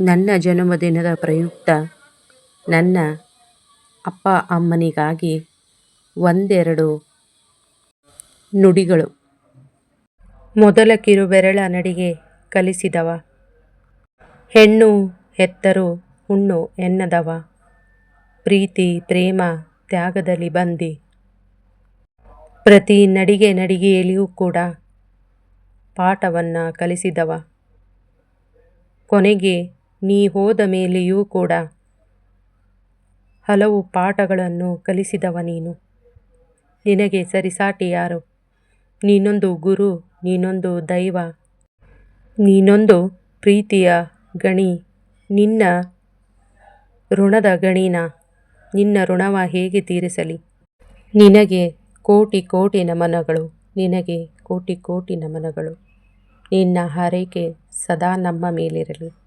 ನನ್ನ ಜನ್ಮದಿನದ ಪ್ರಯುಕ್ತ ನನ್ನ ಅಪ್ಪ ಅಮ್ಮನಿಗಾಗಿ ಒಂದೆರಡು ನುಡಿಗಳು. ಮೊದಲ ಕಿರುಬೆರಳ ನಡಿಗೆ ಕಲಿಸಿದವ. ಹೆಣ್ಣು ಹೆತ್ತರು ಹುಣ್ಣು ಎನ್ನದವ. ಪ್ರೀತಿ, ಪ್ರೇಮ, ತ್ಯಾಗದಲ್ಲಿ ಬಂದಿ. ಪ್ರತಿ ನಡಿಗೆ ನಡಿಗೆಯಲ್ಲಿಯೂ ಕೂಡ ಪಾಠವನ್ನು ಕಲಿಸಿದವ. ಕೊನೆಗೆ ನೀ ಹೋದ ಮೇಲೆಯೂ ಕೂಡ. ಹಲವು ಪಾಠಗಳನ್ನು ಕಲಿಸಿದವ ನೀನು. ನಿನಗೆ ಸರಿಸಾಟಿ ಯಾರು? ನೀನೊಂದು ಗುರು, ನೀನೊಂದು ದೈವ, ನೀನೊಂದು ಪ್ರೀತಿಯ ಗಣಿ, ನಿನ್ನ ಋಣದ ಗಣಿನ, ನಿನ್ನ ಋಣವ ಹೇಗೆ ತೀರಿಸಲಿ? ನಿನಗೆ ಕೋಟಿ ಕೋಟಿ ನಮನಗಳು, ನಿನಗೆ ಕೋಟಿ ಕೋಟಿ ನಮನಗಳು. ನಿನ್ನ ಹಾರೈಕೆ ಸದಾ ನಮ್ಮ ಮೇಲಿರಲಿ.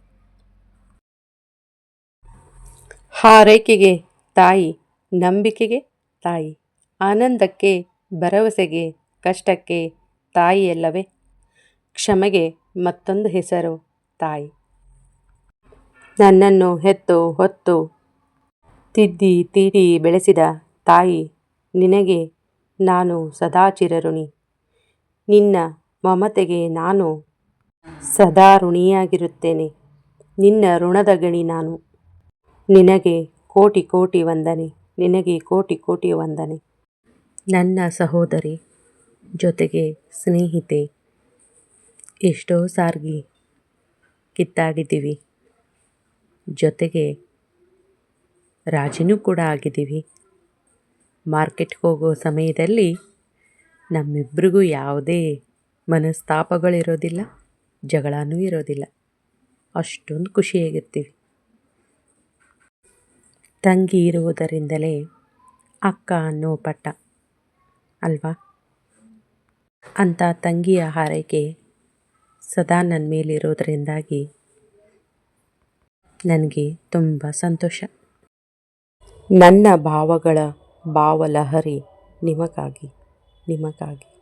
ಹಾರೈಕೆಗೆ ತಾಯಿ, ನಂಬಿಕೆಗೆ ತಾಯಿ. ಆನಂದಕ್ಕೆ, ಭರವಸೆಗೆ, ಕಷ್ಟಕ್ಕೆ ತಾಯಿಯಲ್ಲವೇ? ಕ್ಷಮೆಗೆ ಮತ್ತೊಂದು ಹೆಸರು, ತಾಯಿ. ನನ್ನನ್ನು ಹೆತ್ತು ಹೊತ್ತು ತಿದ್ದಿ ತೀಡಿ ಬೆಳೆಸಿದ ತಾಯಿ, ನಿನಗೆ ನಾನು ಸದಾ ಚಿರಋಣಿ. ನಿನ್ನ ಮಮತೆಗೆ ನಾನು ಸದಾ ಋಣಿಯಾಗಿರುತ್ತೇನೆ. ನಿನ್ನ ಋಣದ ಗಣಿ ನಾನು. ನಿನಗೆ ಕೋಟಿ ಕೋಟಿ ವಂದನೆ, ನಿನಗೆ ಕೋಟಿ ಕೋಟಿ ವಂದನೆ. ನನ್ನ ಸಹೋದರಿ ಜೊತೆಗೆ ಸ್ನೇಹಿತೆ, ಎಷ್ಟೋ ಸಾರ್ಗಿ ಕಿತ್ತಾಡಿದ್ದೀವಿ ಜೊತೆಗೆ ರಾಜಿನೂ ಕೂಡ ಆಗಿದ್ದೀವಿ. ಮಾರ್ಕೆಟ್ಗೆ ಹೋಗೋ ಸಮಯದಲ್ಲಿ ನಮ್ಮಿಬ್ರಿಗೂ ಯಾವುದೇ ಮನಸ್ತಾಪಗಳಿರೋದಿಲ್ಲ, ಜಗಳನೂ ಇರೋದಿಲ್ಲ. ಅಷ್ಟೊಂದು ಖುಷಿಯಾಗಿರ್ತೀವಿ. ತಂಗಿ ಇರುವುದರಿಂದಲೇ ಅಕ್ಕ ಅನ್ನೋ ಪಟ್ಟ. ಅಲ್ವಾ? ಅಂತ ತಂಗಿಯ ಹಾರೈಕೆ ಸದಾ ನನ್ನ ಮೇಲಿರೋದರಿಂದಾಗಿ ನನಗೆ ತುಂಬ ಸಂತೋಷ. ನನ್ನ ಭಾವಗಳ ಭಾವಲಹರಿ ನಿಮಗಾಗಿ ನಿಮಗಾಗಿ.